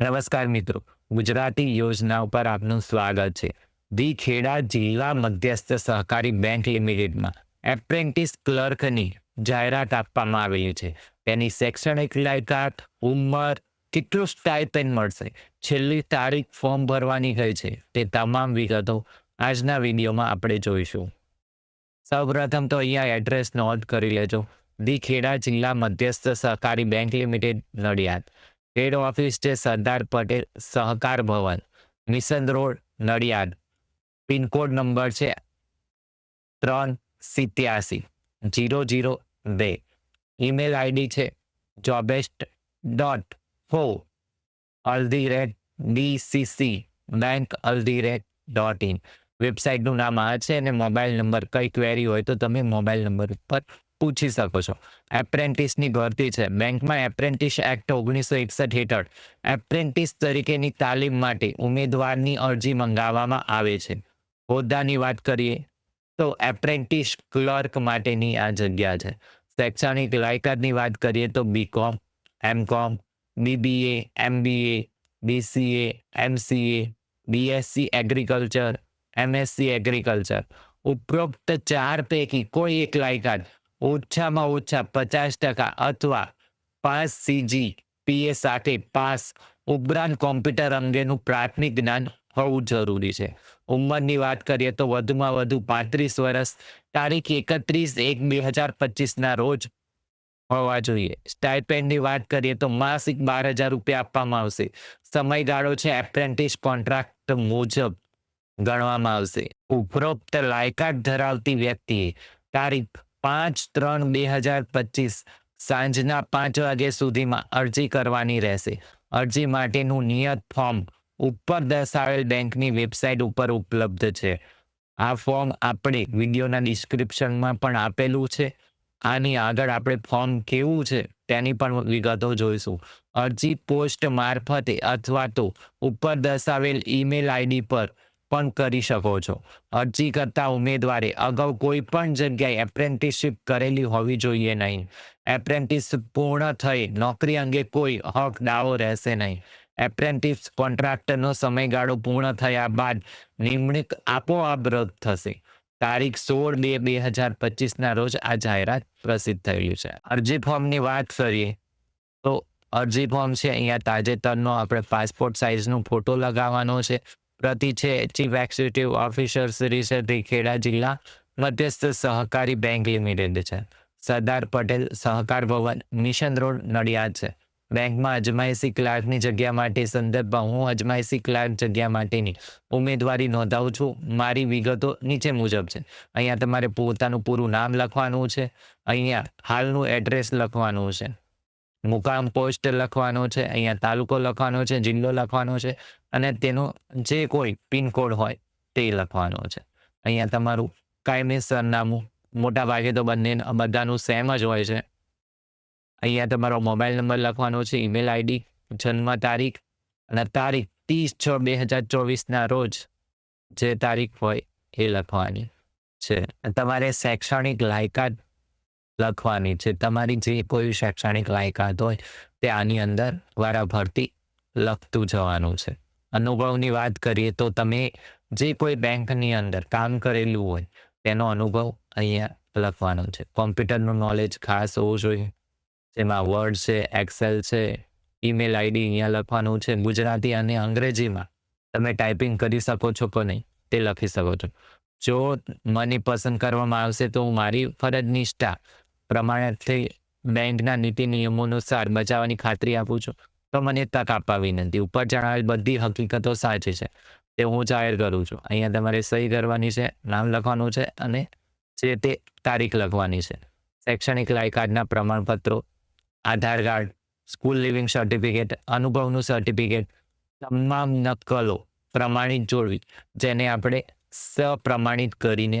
નમસ્કાર મિત્રો, ગુજરાતી યોજના ઉપર આપનું સ્વાગત છે. ધી ખેડા જિલ્લા મધ્યસ્થ સહકારી બેંક લિમિટેડમાં એપ્રેન્ટિસ ક્લર્કની જાહેરાત આપવામાં આવેલી છે. તેની શૈક્ષણિક લાયકાત, ઉંમર, કેટલું સ્ટાઇપેન્ડ મળશે, છેલ્લી તારીખ ફોર્મ ભરવાની કઈ છે, તે તમામ વિગતો આજના વિડીયોમાં આપણે જોઈશું. સૌપ્રથમ તો અહીંયા એડ્રેસ નોંધ કરી લેજો. ધી ખેડા જિલ્લા મધ્યસ્થ સહકારી bank limited Nadiad. Head office છે સરદાર પટેલ સહકાર ભવન, mission road, Nadiad. Pincode number છે ત્રણ સિત્યાસી, જીરો જીરો બે. ઈમેલ આઈડી છે જોબેસ્ટ ડોટ હો અલ્ધી રેટ ડીસીસી બેંક અલ્ધી રેટ ડોટ ઇન વેબસાઇટનું નામ આ છે અને મોબાઈલ નંબર કઈ ક્વેરી હોય તો તમે મોબાઈલ નંબર પર પૂછી શકો છો. એપ્રેન્ટિસની ભરતી છે. બેંકમાં એપ્રેન્ટિસ એક્ટ ઓગણીસો એકસઠ હેઠળ એપ્રેન્ટિસ તરીકેની તાલીમ માટે ઉમેદવારની અરજી મંગાવવામાં આવે છે. હોદ્દાની વાત કરીએ તો એપ્રેન્ટિસ ક્લર્ક માટેની આ જગ્યા છે. શૈક્ષણિક લાયકાતની વાત કરીએ તો BCom MCom BBA MBA BCA MCA BSc agriculture MSc agriculture ઉપરોક્ત ચાર પૈકી કોઈ એક લાયકાત ઓછામાં ઓછા પચાસ ટકા અથવા પાસ સીજી પીએ સાથે પાસ ઉપરાંત કોમ્પ્યુટર અંગેનું પ્રાથમિક જ્ઞાન હોવું જરૂરી છે. ઉંમરની વાત કરીએ તો વધુમાં વધુ પાંત્રીસ વર્ષ, તારીખ એકત્રીસ એક બે હજાર પચીસના રોજ હોવા જોઈએ. સ્ટાઇપેન્ડની વાત કરીએ તો માસિક બાર હજાર રૂપિયા આપવામાં આવશે. સમયગાળો છે એપ્રેન્ટિસ કોન્ટ્રાક્ટ મુજબ ગણવામાં આવશે. ઉપરોક્ત લાયકાત ધરાવતી વ્યક્તિએ તારીખ પાંચ ત્રણ બે હજાર પચીસ સાંજના પાંચ વાગ્યા સુધીમાં અરજી કરવાની રહેશે. અરજી માટેનું નિયત ફોર્મ ઉપર દર્શાવેલ બેંકની વેબસાઇટ ઉપર ઉપલબ્ધ છે. આ ફોર્મ આપણે વિડીયોના ડિસ્ક્રિપ્શનમાં પણ આપેલું છે. આની આગળ આપણે ફોર્મ કેવું છે તેની પણ વિગતો જોઈશું. અરજી પોસ્ટ મારફતે અથવા તો ઉપર દર્શાવેલ ઈમેલ આઈડી પર પણ કરી શકો છો. અરજી કરતા ઉમેદવારે અગાઉ કોઈ પણ જગ્યાએ એપ્રેન્ટિસશીપ કરેલી હોવી જોઈએ નહીં. એપ્રેન્ટિસ પૂર્ણ થઈ, નોકરી અંગે કોઈ હક, દાવો રહેશે નહીં. એપ્રેન્ટિસ કોન્ટ્રાક્ટરનો સમયગાળો પૂર્ણ થયા બાદ નિમણૂક આપોઆપ રદ થશે. તારીખ સોળ બે બે હજાર પચીસના રોજ આ જાહેરાત પ્રસિદ્ધ થયેલી છે. અરજી ફોર્મની વાત કરીએ, તો અરજી ફોર્મ છે અહીંયા તાજેતરનો. આપણે પાસપોર્ટ સાઇઝનો ફોટો લગાવવાનો છે. પ્રતિ છે chief executive officer Shri Shri Kheda જિલ્લા મધ્યસ્થ સહકારી બેંક લિમિટેડ છે. સરદાર પટેલ સહકાર ભવન, મિશન રોડ, નડિયાદ છે. બેંકમાં અજમાયસી ક્લાર્કની જગ્યા માટે સંદર્ભમાં હું અજમાયસી ક્લાર્ક જગ્યા માટેની ઉમેદવારી નોંધાવું છું. મારી વિગતો નીચે મુજબ છે. અહીંયા તમારે પોતાનું પૂરું નામ લખવાનું છે. અહીંયા હાલનું એડ્રેસ લખવાનું છે. મુકામ પોસ્ટ લખવાનો છે, અહીંયા તાલુકો લખવાનો છે, જિલ્લો લખવાનો છે અને તેનો જે કોઈ પિનકોડ હોય તે લખવાનો છે. અહીંયા તમારું કાયમી સરનામું મોટા ભાગે તો બંને બધાનું સેમ જ હોય છે. અહીંયા તમારો મોબાઈલ નંબર લખવાનો છે ઈમેલ આઈડી જન્મ તારીખ અને તારીખ ત્રીસ છ બે હજાર ચોવીસના રોજ જે તારીખ હોય એ લખવાની છે. તમારે શૈક્ષણિક લાયકાત લખવાની છે. તમારી જે કોઈ શૈક્ષણિક લાયકાત હોય, તે આની અંદર વારાફરતી લખતું જવાનું છે. અનુભવની વાત કરીએ તો તમે જે કોઈ બેંકની અંદર કામ કરેલું હોય, તેનો અનુભવ અહીંયા લખવાનો છે. કોમ્પ્યુટરનું નોલેજ ખાસ હોવું જોઈએ. જેમાં વર્ડ છે એક્સેલ છે ઈમેલ આઈડી અહીંયા લખવાનું છે. ગુજરાતી અને અંગ્રેજીમાં તમે ટાઈપિંગ કરી શકો છો કે નહીં, તે લખી શકો છો. જો મને પસંદ કરવામાં આવશે તો હું મારી ફરજ નિષ્ઠા પ્રમાણેથી બેંકના નીતિ નિયમો અનુસાર બચાવવાની ખાતરી આપું છું. તો મને તક આપવા વિનંતી ઉપર જણાવેલ બધી હકીકતો સાચી છે. તે હું જાહેર કરું છું. અહીંયા તમારે સહી કરવાની છે, નામ લખવાનું છે અને જે તે તારીખ લખવાની છે. શૈક્ષણિક લાયકાતના પ્રમાણપત્રો, Aadhaar card, school leaving certificate, અનુભવનું certificate, તમામ નકલો પ્રમાણિત જોડવી, જેને આપણે સપ્રમાણિત કરીને